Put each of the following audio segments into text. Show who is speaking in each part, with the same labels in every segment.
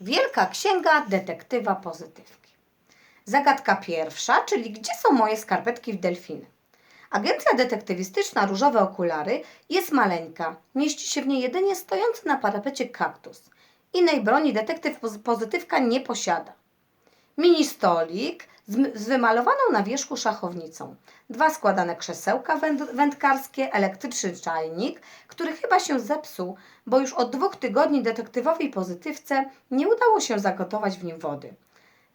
Speaker 1: Wielka Księga Detektywa Pozytywki. Zagadka pierwsza, czyli gdzie są moje skarpetki w delfiny? Agencja detektywistyczna Różowe Okulary jest maleńka. Mieści się w niej jedynie stojący na parapecie kaktus. Innej broni detektyw poz- pozytywka nie posiada. Mini stolik z, wymalowaną na wierzchu szachownicą. Dwa składane krzesełka węd- wędkarskie, elektryczny czajnik, który chyba się zepsuł, bo już od dwóch tygodni detektywowi pozytywce nie udało się zagotować w nim wody.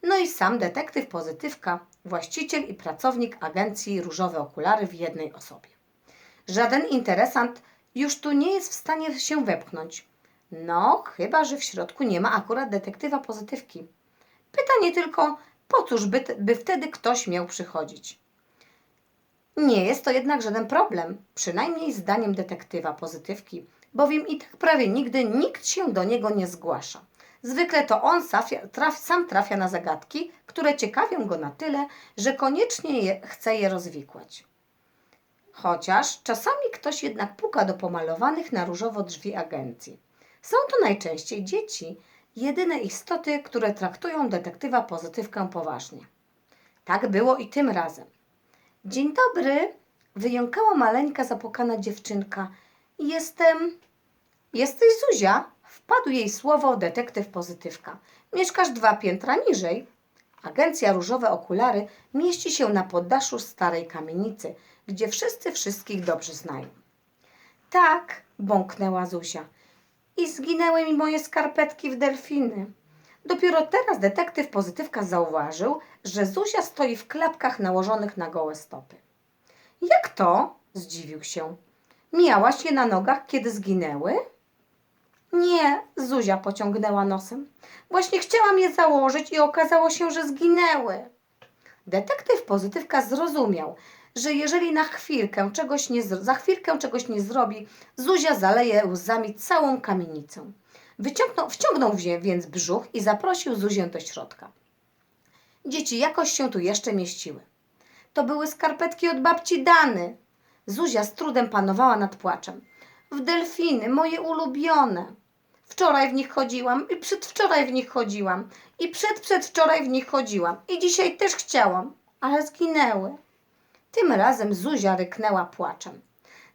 Speaker 1: No i sam detektyw pozytywka, właściciel i pracownik agencji Różowe Okulary w jednej osobie. Żaden interesant już tu nie jest w stanie się wepchnąć. No, chyba że w środku nie ma akurat detektywa pozytywki. Pytanie tylko, po cóż by, by wtedy ktoś miał przychodzić? Nie jest to jednak żaden problem, przynajmniej zdaniem detektywa pozytywki, bowiem i tak prawie nigdy nikt się do niego nie zgłasza. Zwykle to on sam trafia na zagadki, które ciekawią go na tyle, że koniecznie je, chce je rozwikłać. Chociaż czasami ktoś jednak puka do pomalowanych na różowo drzwi agencji. Są to najczęściej dzieci, jedyne istoty, które traktują detektywa pozytywkę poważnie. Tak było i tym razem. Dzień dobry, wyjąkała maleńka zapukana dziewczynka. Jestem. Jesteś Zuzia? Wpadł jej słowo detektyw pozytywka. Mieszkasz dwa piętra niżej. Agencja Różowe Okulary mieści się na poddaszu starej kamienicy, gdzie wszyscy wszystkich dobrze znają. Tak, bąknęła Zuzia. I zginęły mi moje skarpetki w delfiny. Dopiero teraz detektyw pozytywka zauważył, że Zuzia stoi w klapkach nałożonych na gołe stopy. Jak to? zdziwił się. Miałaś je na nogach, kiedy zginęły? Nie, Zuzia pociągnęła nosem. Właśnie chciałam je założyć i okazało się, że zginęły. Detektyw pozytywka zrozumiał, że jeżeli na chwilkę czegoś nie za chwilkę czegoś nie zrobi, Zuzia zaleje łzami całą kamienicę. Wyciągnął, wciągnął więc brzuch i zaprosił Zuzię do środka. Dzieci jakoś się tu jeszcze mieściły. To były skarpetki od babci Dany. Zuzia z trudem panowała nad płaczem. W delfiny, moje ulubione. Wczoraj w nich chodziłam i przedwczoraj w nich chodziłam i przed przedwczoraj w nich chodziłam i dzisiaj też chciałam, ale zginęły. Tym razem Zuzia ryknęła płaczem.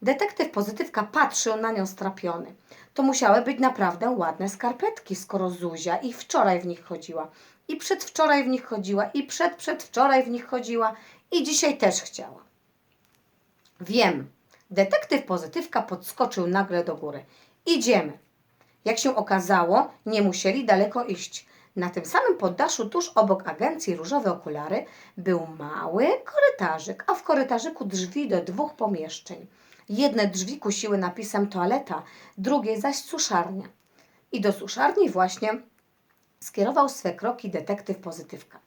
Speaker 1: Detektyw pozytywka patrzył na nią strapiony. To musiały być naprawdę ładne skarpetki, skoro Zuzia i wczoraj w nich chodziła, i przedwczoraj w nich chodziła, i przed przedwczoraj w nich chodziła, i dzisiaj też chciała. Wiem. Detektyw pozytywka podskoczył nagle do góry. Idziemy. Jak się okazało, nie musieli daleko iść. Na tym samym poddaszu, tuż obok agencji Różowe Okulary, był mały korytarzyk, a w korytarzyku drzwi do dwóch pomieszczeń. Jedne drzwi kusiły napisem toaleta, drugie zaś suszarnia. I do suszarni właśnie skierował swe kroki detektyw pozytywka.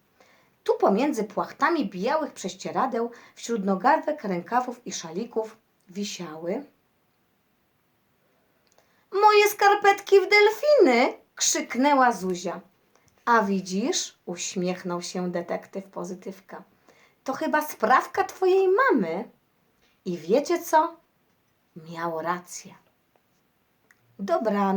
Speaker 1: Tu pomiędzy płachtami białych prześcieradeł, wśród nogawek, rękawów i szalików wisiały Moje skarpetki w delfiny! krzyknęła Zuzia. A widzisz, uśmiechnął się detektyw pozytywka. To chyba sprawka twojej mamy. I wiecie co? Miał rację. Dobranoc.